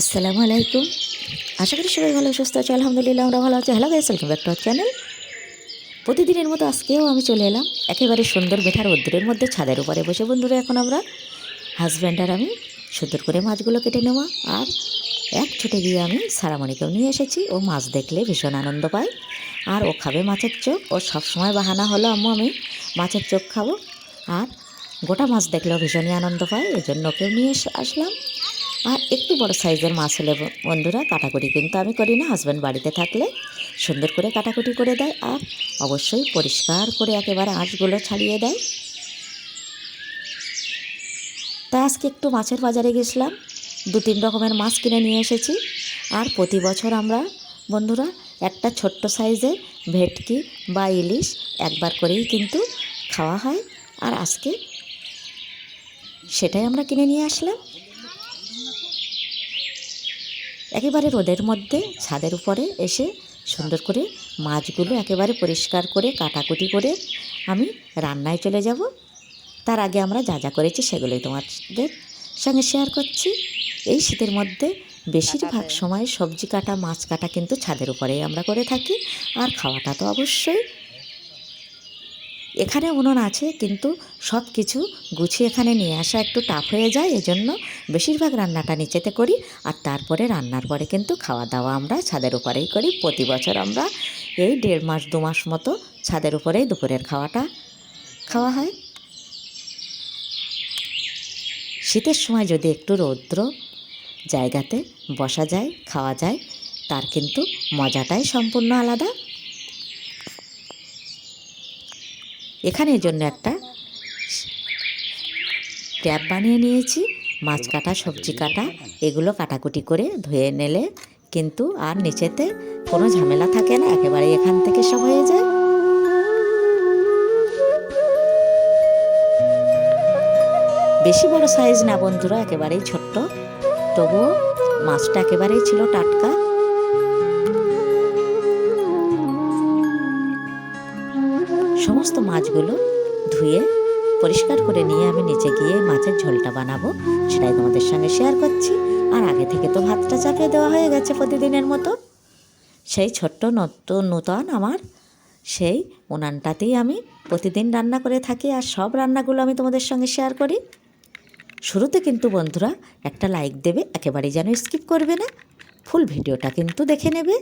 আসসালামু আলাইকুম। আশা করি সবাই ভালো, সুস্থ আছে। আলহামদুলিল্লাহ, আমরা ভালো আছি। Hello guys welcome back to channel প্রতিদিনের মতো আজকেও আমি চলে এলাম একেবারে সুন্দর বেঠার রোদ্দুরের মধ্যে ছাদের উপরে বসে। বন্ধুরা, এখন আমরা হাজব্যান্ড আর আমি সুন্দর করে মাছগুলো কেটে নেওয়া। আর এক ছুটে গিয়ে আমি সারামণিকেও নিয়ে এসেছি। ও মাছ দেখলে ভীষণ আনন্দ পায়। আর ও খাবে মাছের চোখ। ও সবসময় বাহানা হলো, আম্মু, আমি মাছের চোখ খাব। আর গোটা মাছ দেখলেও ভীষণই আনন্দ পায়। এজন্য ওকেও নিয়ে আসলাম। আর একটু বড় সাইজের মাছ হলে বন্ধুরা কাটাকুটি কিন্তু আমি করি না। হাজব্যান্ড বাড়িতে থাকলে সুন্দর করে কাটাকুটি করে দেয় আর অবশ্যই পরিষ্কার করে একেবারে আঁশগুলো ছাড়িয়ে দেয়। তাই আজকে একটু মাছের বাজারে গেছিলাম। দু তিন রকমের মাছ কিনে নিয়ে এসেছি। আর প্রতি বছর আমরা বন্ধুরা একটা ছোট্ট সাইজের ভেটকি বা ইলিশ একবার করেই কিন্তু খাওয়া হয়। আর আজকে সেটাই আমরা কিনে নিয়ে আসলাম। একেবারে রোদের মধ্যে ছাদের উপরে এসে সুন্দর করে মাছগুলো একেবারে পরিষ্কার করে কাটাকুটি করে আমি রান্নায় চলে যাব। তার আগে আমরা যা যা করেছি সেগুলোই তোমাদের সঙ্গে শেয়ার করছি। এই শীতের মধ্যে বেশিরভাগ সময় সবজি কাটা মাছ কাটা কিন্তু ছাদের উপরেই আমরা করে থাকি। আর খাওয়াটা তো অবশ্যই এখানে উনুন আছে, কিন্তু সব কিছু গুছিয়ে এখানে নিয়ে আসা একটু টাফ হয়ে যায়, এজন্য বেশিরভাগ রান্নাটা নিচেতে করি, আর তারপরে রান্নার পরে কিন্তু খাওয়া দাওয়া আমরা ছাদের উপরেই করি। প্রতি বছর আমরা এই দেড় মাস, দু মাস মতো ছাদের উপরেই দুপুরের খাওয়াটা খাওয়া হয়। শীতের সময় যদি একটু রৌদ্র জায়গাতে বসা যায়, খাওয়া যায়, তার কিন্তু মজাটাই সম্পূর্ণ আলাদা। এখানে এর জন্য একটা ট্যাপ বানিয়ে নিয়েছি। মাছ কাটা, সবজি কাটা, এগুলো কাটাকুটি করে ধুয়ে নিলে কিন্তু আর নিচেতে কোনো ঝামেলা থাকে না একেবারে এখান থেকে সব হয়ে যায়। বেশি বড় সাইজ না বন্ধুরা, একেবারেই ছোট্ট। তবুও মাছটা একেবারেই ছিল টাটকা। সমস্ত মাছগুলো ধুয়ে পরিষ্কার করে নিয়ে আমি নিচে গিয়ে মাছের ঝোলটা বানাবো, সেটাই তোমাদের সঙ্গে শেয়ার করছি। আর আগে থেকে তো ভাতটা চাপিয়ে দেওয়া হয়ে গেছে প্রতিদিনের মতো। সেই ছোট্ট নতুন নূতন আমার, সেই উনানটাতেই আমি প্রতিদিন রান্না করে থাকি আর সব রান্নাগুলো আমি তোমাদের সঙ্গে শেয়ার করি। শুরুতে কিন্তু বন্ধুরা একটা লাইক দেবে, একেবারেই যেন স্কিপ করবে না। ফুল ভিডিওটা কিন্তু দেখে নেবে।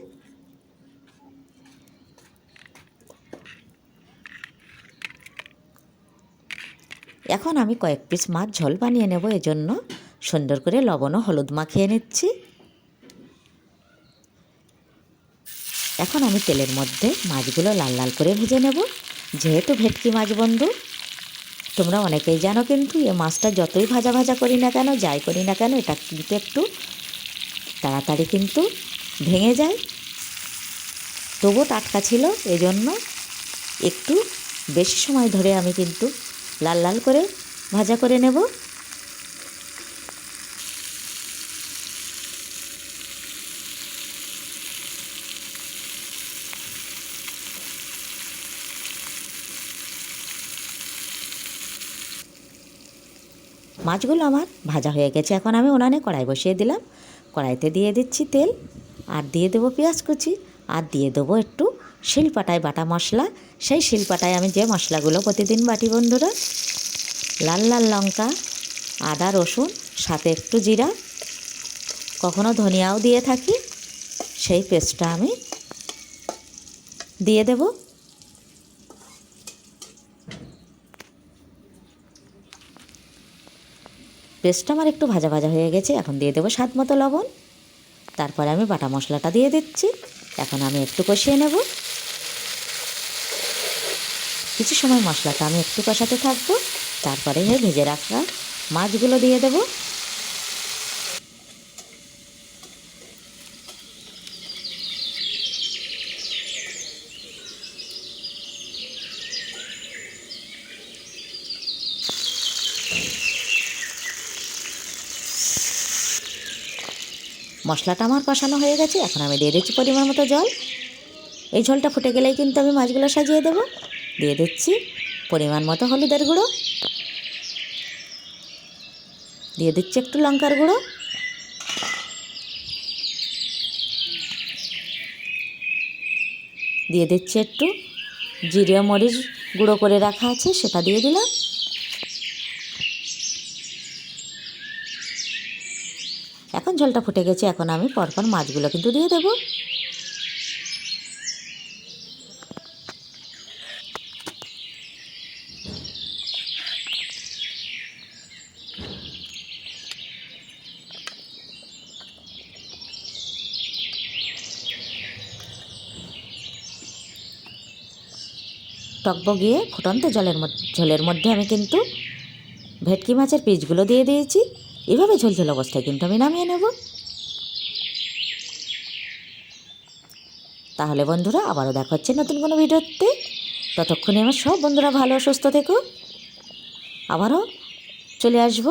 এখন আমি কয়েক পিস মাছ ঝোল বানিয়ে নেব, এজন্য সুন্দর করে লবণ ও হলুদ মাখিয়ে নিচ্ছি। এখন আমি তেলের মধ্যে মাছগুলো লাল লাল করে ভেজে নেব, যেহেতু ভেটকি মাছ বন্ধু। তোমরা অনেকেই জানো কিন্তু, এ মাছটা যতই ভাজা ভাজা করি না কেন, যাই করি না কেন, এটা কিন্তু একটু তাড়াতাড়ি কিন্তু ভেঙে যায়। তবু টাটকা ছিল, এজন্য একটু বেশি সময় ধরে আমি কিন্তু লাল লাল করে ভাজা করে নেব। মাছগুলো আমার ভাজা হয়ে গেছে। এখন আমি উনানে কড়াই বসিয়ে দিলাম। কড়াইতে দিয়ে দিচ্ছি তেল আর দিয়ে দেবো পেঁয়াজ কুচি। আর দিয়ে দেবো একটু শিলপাটায় বাটা মশলা। সেই শিলপাটায় আমি যে মশলাগুলো প্রতিদিন বাটি বন্ধুরা, লাল লাল লঙ্কা, আদা, রসুন, সাথে একটু জিরা, কখনো ধনিয়াও দিয়ে থাকি, সেই পেস্টটা আমি দিয়ে দেব। পেস্টটা আমার একটু ভাজা ভাজা হয়ে গেছে, এখন দিয়ে দেবো স্বাদ মতো লবণ। তারপরে আমি বাটা মশলাটা দিয়ে দিচ্ছি, এখন আমি একটু কষিয়ে নেব। কিছু সময় মশলাটা আমি একটু কষাতে থাকব, তারপরে ভেজে রাখা মাছগুলো দিয়ে দেব। মশলাটা আমার কষানো হয়ে গেছে, এখন আমি দিয়ে দিচ্ছি পরিমাণ মতো জল। এই ঝোলটা ফুটে গেলেই কিন্তু আমি মাছগুলো সাজিয়ে দেবো। দিয়ে দিচ্ছি। পরিমাণ মতো হলুদের গুঁড়ো। দিয়ে দিচ্ছি একটু লঙ্কার গুঁড়ো। দিয়ে দিচ্ছি একটু জিরে মরিচ গুঁড়ো করে রাখা আছে, সেটা দিয়ে দিলাম। এখন জলটা ফুটে গেছে, এখন আমি পরপর মাছগুলো কিন্তু দিয়ে দেবো। টকবগিয়ে ফুটন্ত জলের ঝোলের মধ্যে আমি কিন্তু ভেটকি মাছের পিসগুলো দিয়ে দিয়েছি। এভাবে ঝোলঝোল অবস্থায় কিন্তু আমি নামিয়ে নেব। তাহলে বন্ধুরা, আবারও দেখা হচ্ছে নতুন কোনো ভিডিওতে। ততক্ষণে আমার সব বন্ধুরা ভালো, সুস্থ থেকো। আবারও চলে আসব।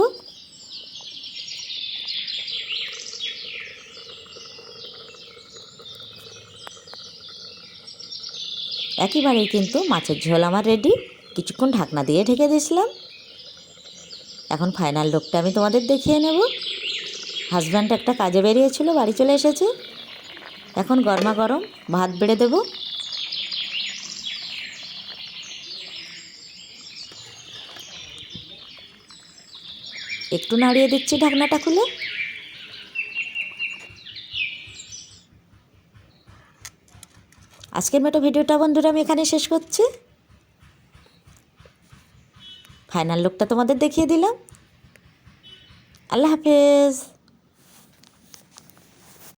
একেবারেই কিন্তু মাছের ঝোল আমার রেডি কিছুক্ষণ ঢাকনা দিয়ে ঢেকে দিয়েছিলাম। এখন ফাইনাল লোকটা আমি তোমাদের দেখিয়ে নেব। হাজব্যান্ড একটা কাজে বেরিয়েছিল, বাড়ি চলে এসেছে। এখন গরমা গরম ভাত বেড়ে দেব। একটু নাড়িয়ে দিচ্ছি ঢাকনাটা খুলে। আজকের মতো ভিডিওটা বন্ধুরা আমি এখানে শেষ করছি। ফাইনাল লুকটা তোমাদের দেখিয়ে দিলাম। আল্লাহ হাফেজ।